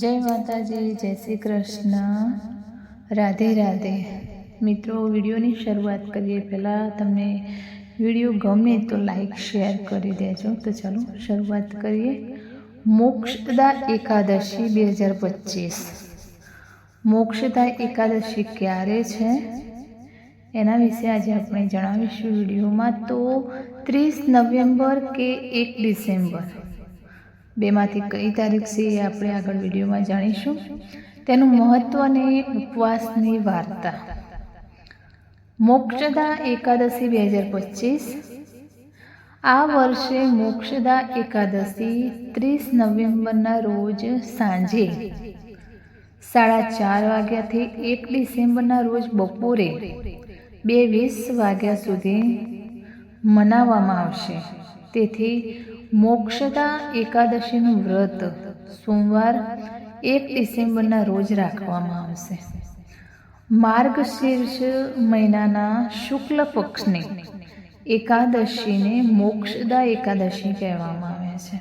જય માતાજી, જય શ્રી કૃષ્ણ. રાધે રાધે. મિત્રો, વિડીયોની શરૂઆત કરીએ. પહેલાં તમને વીડિયો ગમે તો લાઈક, શેર કરી દેજો. તો ચાલો શરૂઆત કરીએ. મોક્ષદા એકાદશી બે હજાર પચીસ. મોક્ષદા એકાદશી ક્યારે છે? એના વિશે આજે આપણે જણાવીશું વિડીયોમાં. તો ત્રીસ નવેમ્બર કે એક ડિસેમ્બર. બેમાંથી કઈ તારીખ છે એ આપણે આગળ વિડીયોમાં જાણીશું. તેનું મહત્વ અને ઉપવાસની વાર્તા. મોક્ષદા એકાદશી બે હજાર પચીસ. આ વર્ષે મોક્ષદા એકાદશી ત્રીસ નવેમ્બરના રોજ સાંજે સાડા ચાર વાગ્યાથી એક ડિસેમ્બરના રોજ બપોરે બે વીસ વાગ્યા સુધી મનાવવામાં આવશે. તેથી મોક્ષદા એકાદશીનું વ્રત સોમવાર એક ડિસેમ્બરના રોજ રાખવામાં આવશે. માર્ગશીર્ષ મહિનાના શુક્લ પક્ષની એકાદશીને મોક્ષદા એકાદશી કહેવામાં આવે છે.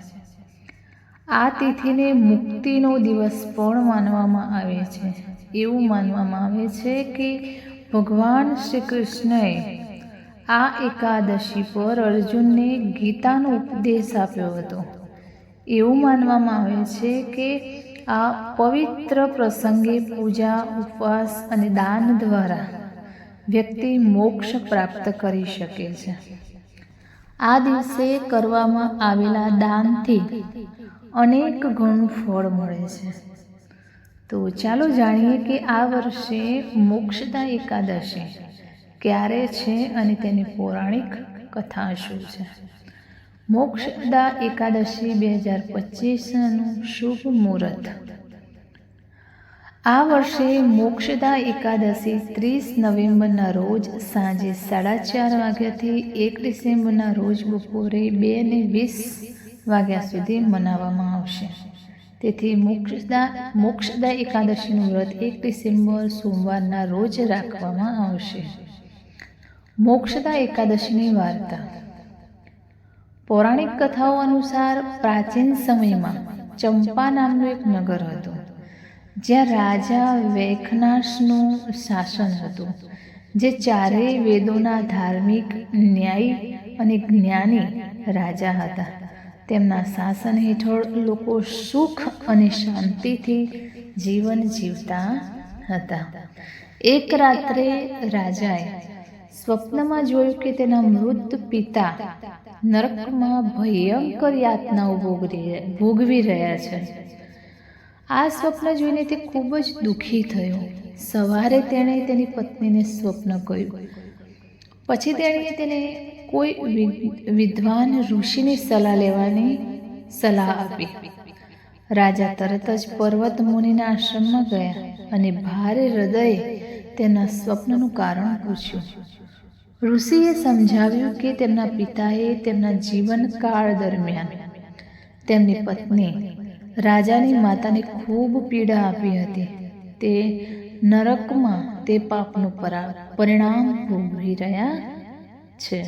આ તિથિને મુક્તિનો દિવસ પણ માનવામાં આવે છે. એવું માનવામાં આવે છે કે ભગવાન શ્રી કૃષ્ણએ આ એકાદશી પર અર્જુનને ગીતાનો ઉપદેશ આપ્યો હતો. એવું માનવામાં આવે છે કે આ પવિત્ર પ્રસંગે પૂજા, ઉપવાસ અને દાન દ્વારા વ્યક્તિ મોક્ષ પ્રાપ્ત કરી શકે છે. આ દિવસે કરવામાં આવેલા દાનથી અનેક ગણું ફળ મળે છે. તો ચાલો જાણીએ કે આ વર્ષે મોક્ષદા એકાદશી ક્યારે છે અને તેની પૌરાણિક કથા શું છે? મોક્ષદા એકાદશી બે હજાર પચીસનું શુભ મુહૂર્ત. આ વર્ષે મોક્ષદા એકાદશી ત્રીસ નવેમ્બરના રોજ સાંજે સાડા ચાર વાગ્યાથી એક ડિસેમ્બરના રોજ બપોરે બે ને વીસ વાગ્યા સુધી મનાવવામાં આવશે. તેથી મોક્ષદા મોક્ષદા એકાદશીનું વ્રત એક ડિસેમ્બર સોમવારના રોજ રાખવામાં આવશે. મોક્ષદા એકાદશીની વાર્તા. પૌરાણિક કથાઓ અનુસાર પ્રાચીન સમયમાં ચંપા નામનું એક નગર હતું, જ્યાં રાજા વૈખનાશનું શાસન હતું, જે ચારેય વેદોના ધાર્મિક, ન્યાયી અને જ્ઞાની રાજા હતા. તેમના શાસન હેઠળ લોકો સુખ અને શાંતિથી જીવન જીવતા હતા. એક રાત્રે રાજાએ સ્વપ્નમાં જોયું કે તેના મૃત પિતા નરકમાં ભયંકર યાતનાઓ ભોગવી ભોગવી રહ્યા છે. આ સ્વપ્ન જોઈને તે ખૂબ જ દુઃખી થયો. સવારે તેણે તેની પત્નીને સ્વપ્ન કહ્યું પછી તેણે તેને કોઈ વિદ્વાન ઋષિની સલાહ લેવાની સલાહ આપી. રાજા તરત જ પર્વત મુનિના આશ્રમમાં ગયા અને ભારે હૃદયે તેના સ્વપ્નનું કારણ પૂછ્યું. ઋષિએ સમજાવ્યું કે તેમના પિતાએ તેમના જીવનકાળ દરમિયાન તેમની પત્ની રાજાની માતાને ખૂબ પીડા આપી હતી. તે નરકમાં તે પાપનું પરિણામ ભોગવી રહ્યા છે.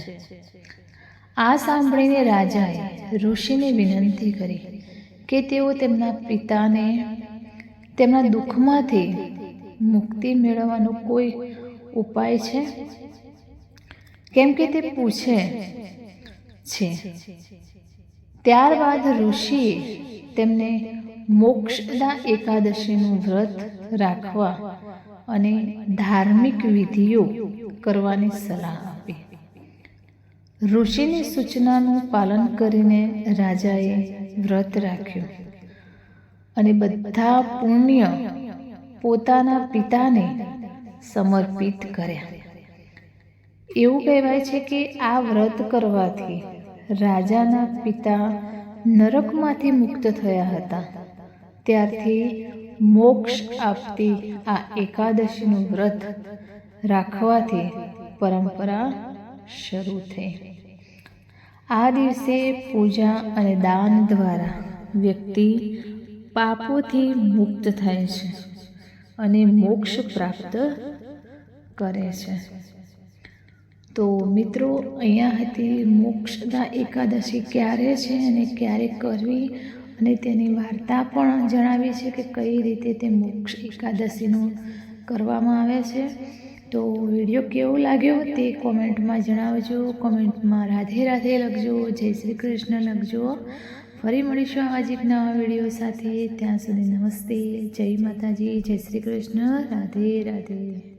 આ સાંભળીને રાજાએ ઋષિને વિનંતી કરી કે તેઓ તેમના પિતાને તેમના દુઃખમાંથી મુક્તિ મેળવવાનો કોઈ ઉપાય છે? કેમ કે તે પૂછે, છે. ત્યારબાદ ઋષિએ તેમને મોક્ષદા એકાદશીનું વ્રત રાખવા અને ધાર્મિક વિધિઓ કરવાની સલાહ આપી. ઋષિની સૂચનાનું પાલન કરીને રાજાએ વ્રત રાખ્યું અને બધા પુણ્ય પોતાના પિતાને સમર્પિત કર્યા. એવું કહેવાય છે કે આ વ્રત કરવાથી રાજાના પિતા નરકમાંથી મુક્ત થયા હતા. ત્યારથી મોક્ષ આપતી આ એકાદશીનું વ્રત રાખવાથી પરંપરા શરૂ થઈ. આ દિવસે પૂજા અને દાન દ્વારા વ્યક્તિ પાપોથી મુક્ત થાય છે અને મોક્ષ પ્રાપ્ત કરે છે. તો મિત્રો, અહીંયા હતી મોક્ષદા એકાદશી. ક્યારે છે અને ક્યારે કરવી? અને તેની વાર્તા પણ જણાવી છે કે કઈ રીતે તે મોક્ષ એકાદશીનું કરવામાં આવે છે. તો વીડિયો કેવો લાગ્યો તે કોમેન્ટમાં જણાવજો. કોમેન્ટમાં રાધે રાધે લખજો. જય શ્રી કૃષ્ણ લખજો. ફરી મળીશું આવા જ નવા વીડિયો સાથે. ત્યાં સુધી નમસ્તે. જય માતાજી. જય શ્રી કૃષ્ણ. રાધે રાધે.